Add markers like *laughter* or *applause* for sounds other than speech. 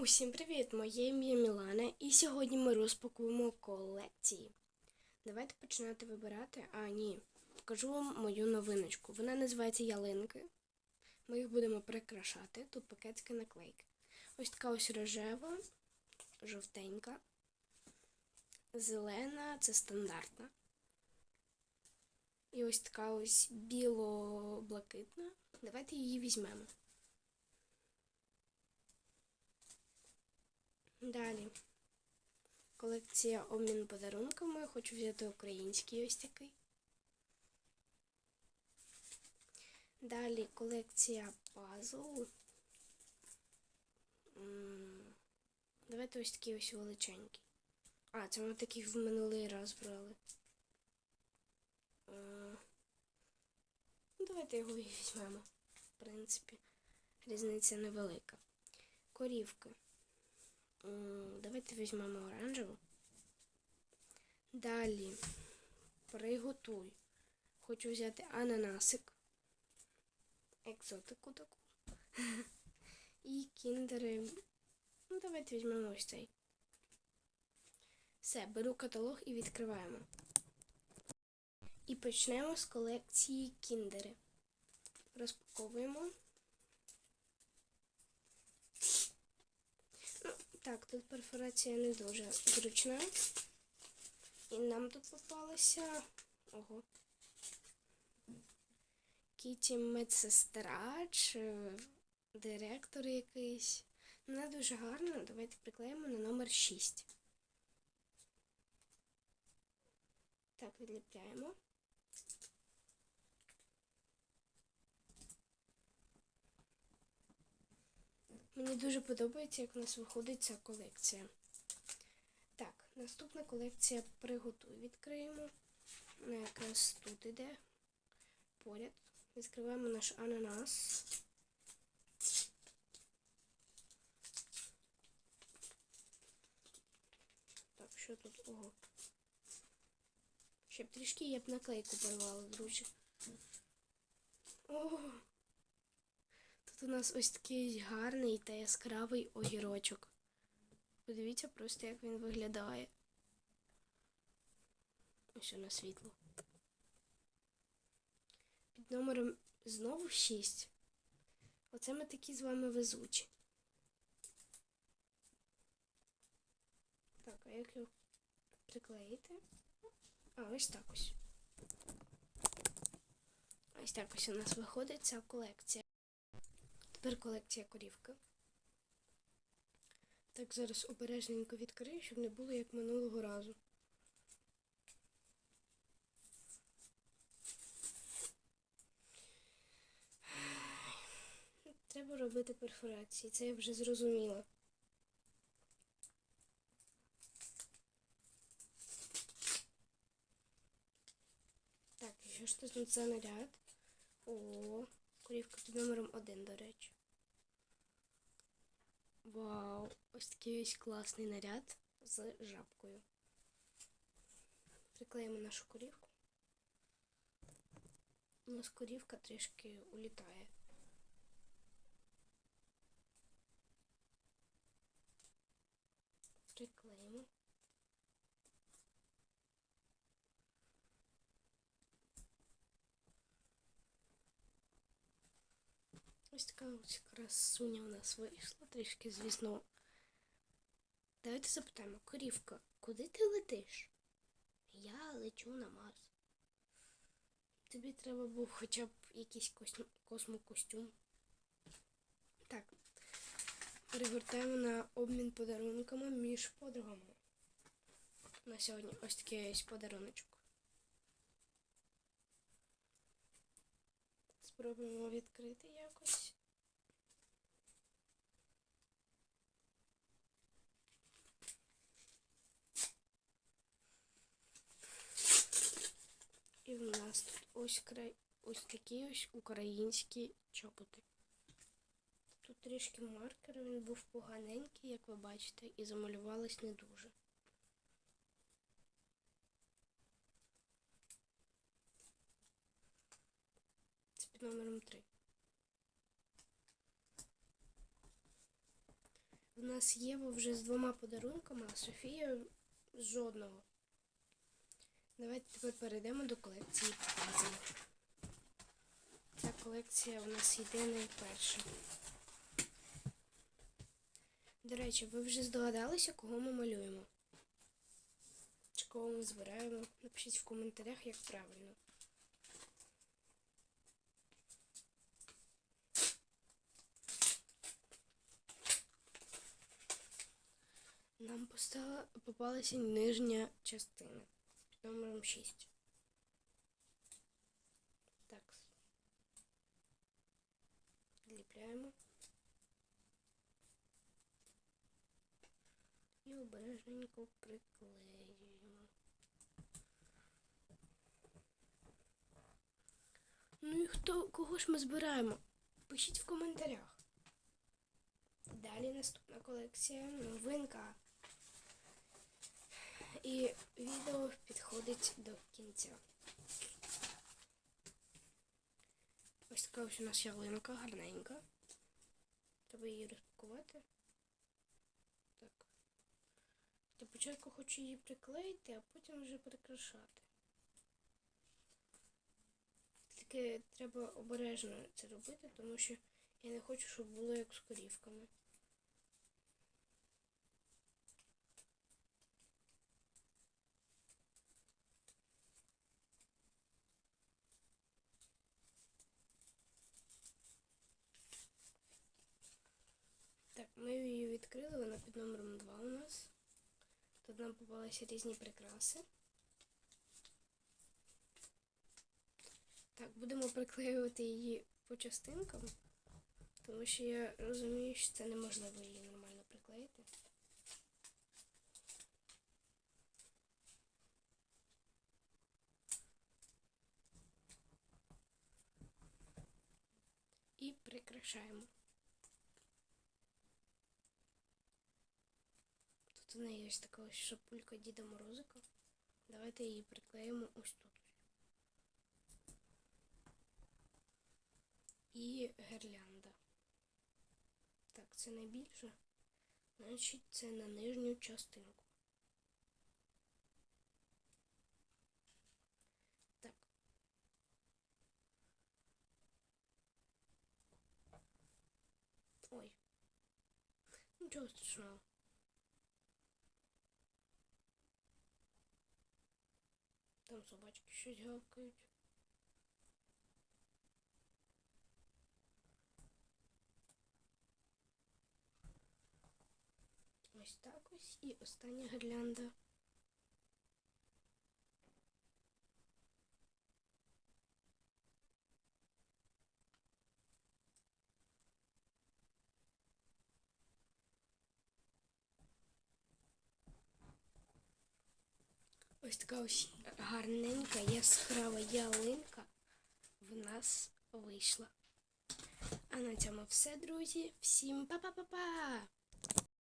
Усім привіт! Моє ім'я Мілана, і сьогодні ми розпакуємо колекції. Давайте починати вибирати. А, ні, покажу вам мою новиночку. Вона називається ялинки. Ми їх будемо прикрашати. Тут пакетики наклейки. Ось така ось рожева, жовтенька, зелена це стандартна. І ось така ось біло-блакитна. Давайте її візьмемо. Далі. Колекція обмін подарунками. Хочу взяти український ось такий. Далі колекція пазл. Давайте ось такий ось величенький. А, це ми таких в минулий раз брали. Е, Ну, давайте його візьмемо. В принципі, різниця невелика. Корівки. М, Давайте візьмемо оранжеву. Далі приготуй. Хочу взяти ананасик. Екзотику таку. *laughs* І кіндери. Ну, давайте візьмемо ось цей. Все, беру каталог і відкриваємо. І почнемо з колекції кіндери. Розпаковуємо. Ну, так, тут перфорація не дуже зручна. І нам тут попалася. Ого. Кіті медсестра чи директор якийсь. Вона дуже гарна. Давайте приклеїмо на номер 6. Так, відліпляємо. Мені дуже подобається, як у нас виходить ця колекція. Так, наступна колекція приготуй. Відкриємо. Вона якраз тут іде. Поряд. Відкриваємо наш ананас. Так, що тут? Ого. Ще б трішки я б наклейку порвала, друзі. Ого. Тут у нас ось такий гарний та яскравий огірочок. Подивіться просто, як він виглядає. Ось на світло. Під номером знову 6. Оце ми такі з вами везучі. Так, а як його приклеїти? А, ось так ось. Ось так ось у нас виходить ця колекція. Тепер колекція корівки. Так, зараз обережненько відкрию, щоб не було як минулого разу. Треба робити перфорації, це я вже зрозуміла. Так, що ж тут за наряд? О, корівка під номером один, до речі. Вау, ось такий ось класний наряд з жабкою. Приклеїмо нашу корівку. У нас корівка трішки улітає. Приклеїмо. Ось така ось красуня у нас вийшла, трішки, звісно. Давайте запитаємо, корівка, куди ти летиш? Я лечу на Марс. Тобі треба був хоча б якийсь кос- космокостюм. Так. Перегортаємо на обмін подарунками між подругами. На сьогодні ось такий ось подаруночок. Спробуємо відкрити якось. В нас тут ось край ось такі ось українські чоботи. Тут трішки маркер, він був поганенький, як ви бачите, і замалювалось не дуже. Це під номером 3. У нас Єва вже з двома подарунками, а Софія жодного. Давайте тепер перейдемо до колекції пазлів. Ця колекція у нас йде найперша. До речі, ви вже здогадалися, кого ми малюємо? Чи кого ми збираємо? Напишіть в коментарях, як правильно. Нам попалася нижня частина номером 6. Так. Ліпляємо. І обережненько приклеюємо. Ну і хто, кого ж ми збираємо? Пишіть в коментарях. Далі наступна колекція новинка. І відео підходить до кінця. Ось така ось у нас ялинка гарненька. Треба її розпакувати. Так. Для початку хочу її приклеїти, а потім вже прикрашати. Тільки треба обережно це робити, тому що я не хочу, щоб було як з корівками. Так, ми її відкрили, вона під номером 2 у нас. Тут нам попалися різні прикраси. Так, будемо приклеювати її по частинкам, тому що я розумію, що це неможливо її нормально приклеїти. І прикрашаємо. У неї ось така ось шапулька Діда Морозика. Давайте її приклеїмо ось тут. І гірлянда. Так, це найбільше. Значить, це на нижню частинку. Так. Ой. Нічого страшного. Там собачки щось гавкають. Ось так ось і остання гірлянда. Ось така ось гарненька, яскрава ялинка в нас вийшла. А на цьому все, друзі. Всім па-па-па-па!